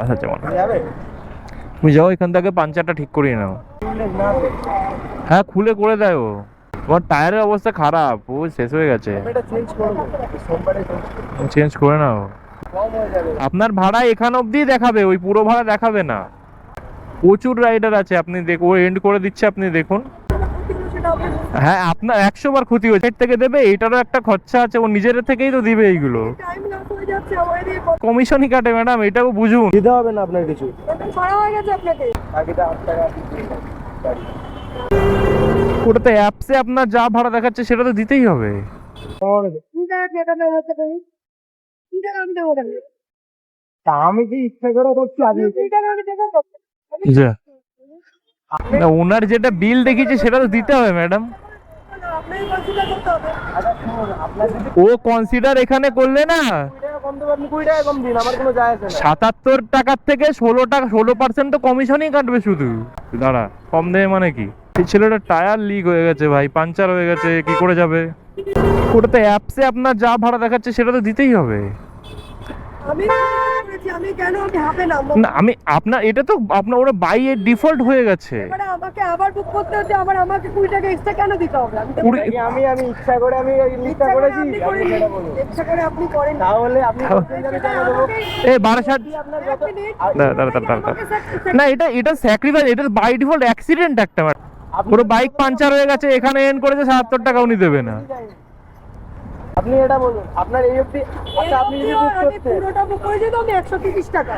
আচ্ছা যেমন তুমি যাও এখান থেকে পাঞ্চারটা ঠিক করিয়ে নাও। হ্যাঁ খুলে করে দেয় ও তোমার টায়ারের অবস্থা খারাপ ও শেষ হয়ে গেছে। চেঞ্জ করে। নাও। আপনার ভাড়া এখান অবধি দেখাবে ওই পুরো ভাড়া দেখাবে না। প্রচুর রাইডার আছে আপনি দেখ ও এন্ড করে দিচ্ছে আপনি দেখুন। হ্যাঁ আপনার একশো বার ক্ষতি হয়েছে। থেকে দেবে এটারও একটা খরচা আছে ও নিজের থেকেই তো দিবে এইগুলো। কমিশনই কাটে ম্যাডাম এটাও বুঝুন। দিতে হবে না আপনার কিছু। ছাড়া হয়ে গেছে আপনাকে। বাকিটা। ওটাতে অ্যাপসে আপনার যা ভাড়া দেখাচ্ছে সেটা তো দিতেই হবে। আমি কি ইচ্ছা করে করছি না ওনার যেটা বিল দেখিয়েছে সেটা তো দিতে হবে ম্যাডাম। আচ্ছা ও কনসিডার এখানে করলে না। সাতাত্তর টাকার থেকে ষোলো টাকা ষোলো পার্সেন্ট তো কমিশনই কাটবে শুধু। দাঁড়া কম দেবে মানে কি? এই ছেলেটার টায়ার লিক হয়ে গেছে ভাই পাঞ্চার হয়ে গেছে কি করে যাবে? ওটা তো অ্যাপসে আপনার যা ভাড়া দেখাচ্ছে সেটা তো দিতেই হবে। না আমি আপনার এটা তো আপনার ওটা বাই এর ডিফল্ট হয়ে গেছে। এবারে আমাকে আবার বুক করতে হচ্ছে আবার আমাকে কুড়ি টাকা এক্সট্রা কেন দিতে হবে? আমি তো কুড়ি- নাকি আমি আমি ইচ্ছা করে আমি ইচ্ছা করেছি আপনি আপনি করেননি। সেটা বলুন ইচ্ছা করে আপনি করেন তাহলে আপনি বলছেন যে আমি কেন দেবো? এ বারাসাত আপনার এক যত মিনিট। দাঁড়া দাঁড়া দাঁড়া দাঁড়া আমাকে sacrifice- না এটা এটা স্যাক্রিফাইস এটা বাই ডিফল্ট অ্যাক্সিডেন্ট একটা। পুরো বাইক পাঞ্চার হয়ে গেছে এখানে এন্ড করেছে সাতাত্তর টাকা উনি দেবে না। আপনি এটা বলুন আপনার এই অবধি আচ্ছা আপনি যদি বুক করতেন পুরোটা বুক করেছি তো আমি একশো তিরিশ টাকা।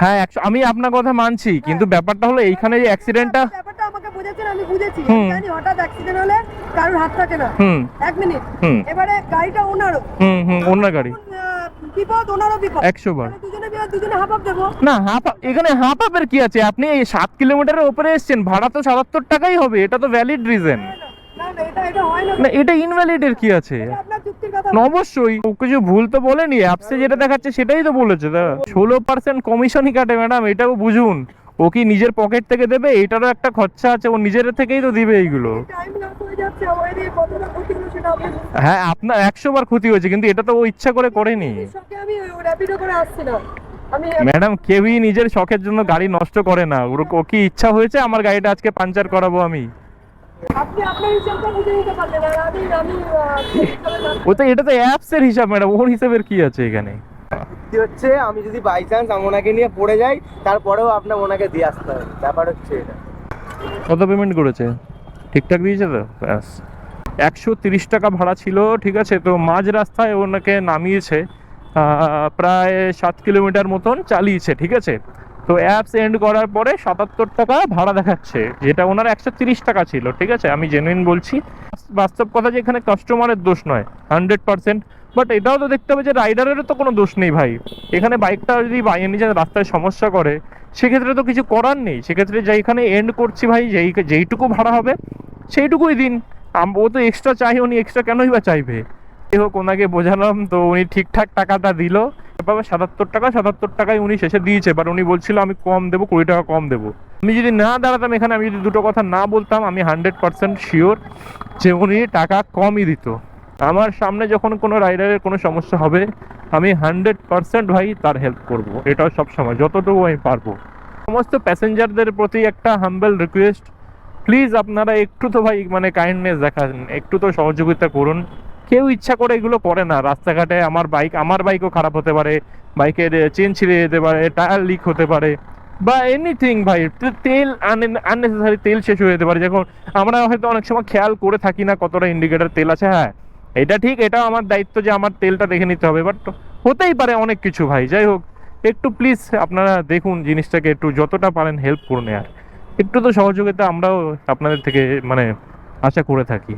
হ্যাঁ একশো- আমি আপনার কথা মানছি কিন্তু ব্যাপারটা হলো এইখানে যে অ্যাক্সিডেন্টটা ব্যাপারটা আমাকে বুঝেছেন আমি বুঝেছি। জানি হঠাৎ অ্যাক্সিডেন্ট হলে কারোর হাত থাকে না। হুম। এক মিনিট হুম। এবারে গাড়িটা ওনারও। হুম হুম অন্য গাড়ি। বিপদ ওনারও বিপদ। একশো বার। দুজনে বিপদ দুজনে হাফ হাফ দেবো। না হাফ এখানে হাফ আপের কি আছে? আপনি এই সাত কিলোমিটারের উপরে এসছেন ভাড়া তো সাতাত্তর টাকাই হবে এটা তো ভ্যালিড রিজন না না এটা এটা হয় না। না এটা ইনভ্যালিডের কি আছে? আপনার অবশ্যই। ও কিছু ভুল তো বলেনি অ্যাপসে যেটা দেখাচ্ছে সেটাই তো বলেছে দাদা ষোলো পার্সেন্ট কমিশনই কাটে ম্যাডাম এটাও বুঝুন। ও কি নিজের পকেট থেকে দেবে? এটারও একটা খরচা আছে ও নিজের থেকেই তো দিবে এইগুলো। হয়ে আপনার একশো বার ক্ষতি হয়েছে কিন্তু এটা তো ও ইচ্ছা করে করেনি। ম্যাডাম কেউই নিজের শখের জন্য গাড়ি নষ্ট করে না। ওর ও কি ইচ্ছা হয়েছে আমার গাড়িটা আজকে পাঞ্চার করাবো আমি? ও তো এটা তো অ্যাপস এর হিসাব ম্যাডাম ওর হিসাবের কি আছে এখানে? কি হচ্ছে আমি যদি বাই চান্স আমি ওনাকে নিয়ে পড়ে যাই তারপরেও আপনার ওনাকে দিয়ে আসতে হবে। ব্যাপার হচ্ছে এটা। কত পেমেন্ট করেছে? ঠিকঠাক দিয়েছে তো? ব্যাস। একশো তিরিশ টাকা ভাড়া ছিল ঠিক আছে? তো মাঝ রাস্তায় ওনাকে নামিয়েছে প্রায় সাত কিলোমিটার মতন চালিয়েছে ঠিক আছে? তো অ্যাপস এন্ড করার পরে সাতাত্তর টাকা ভাড়া দেখাচ্ছে, যেটা ওনার একশো তিরিশ টাকা ছিল, ঠিক আছে? আমি জেনুইন বলছি। বাস্তব কথা যে এখানে কাস্টমারের দোষ নয় হান্ড্রেড পার্সেন্ট বাট এটাও তো দেখতে হবে যে রাইডারেরও তো কোনো দোষ নেই ভাই। এখানে বাইকটা যদি বাইরে নিজের রাস্তায় সমস্যা করে, সেক্ষেত্রে তো কিছু করার নেই। সেক্ষেত্রে যে এখানে এন্ড করছি ভাই, যেই যেইটুকু ভাড়া হবে, সেইটুকুই দিন। ও তো এক্সট্রা চাই, উনি এক্সট্রা কেনই বা চাইবে? হোক, ওনাকে বোঝালাম, তো উনি ঠিকঠাক টাকাটা দিল। এভাবে সাতাত্তর টাকা, সাতাত্তর টাকায় উনি শেষে দিয়েছে বাট উনি বলছিল, আমি কম দেবো, কুড়ি টাকা কম দেবো। আমি যদি না দাঁড়াতাম এখানে, আমি যদি দুটো কথা না বলতাম, আমি হান্ড্রেড পার্সেন্ট শিওর যে উনি টাকা কমই দিত। আমার সামনে যখন কোনো রাইডারের কোনো সমস্যা হবে, আমি হান্ড্রেড পার্সেন্ট ভাই তার হেল্প করব। এটাও সব সময় যতটুকু আমি পারব। সমস্ত প্যাসেঞ্জারদের প্রতি একটা হাম্বেল রিকোয়েস্ট প্লিজ আপনারা একটু তো ভাই মানে কাইন্ডনেস দেখান, একটু তো সহযোগিতা করুন। কেউ ইচ্ছা করে এগুলো করে না। রাস্তাঘাটে আমার বাইক আমার বাইকও খারাপ হতে পারে বাইকের চেন ছিঁড়ে যেতে পারে টায়ার লিক হতে পারে, বা এনিথিং ভাই তেল আননেসেসারি তেল শেষ হয়ে যেতে পারে। যখন আমরা হয়তো অনেক সময় খেয়াল করে থাকি না কতটা ইন্ডিকেটর তেল আছে। হ্যাঁ এটা ঠিক, এটাও আমার দায়িত্ব যে আমার তেলটা দেখে নিতে হবে বাট হতেই পারে অনেক কিছু ভাই। যাই হোক, একটু প্লিজ আপনারা দেখুন জিনিসটাকে, একটু যতটা পারেন হেল্প করুন আর একটু তো সহযোগিতা আমরাও আপনাদের থেকে মানে আশা করে থাকি।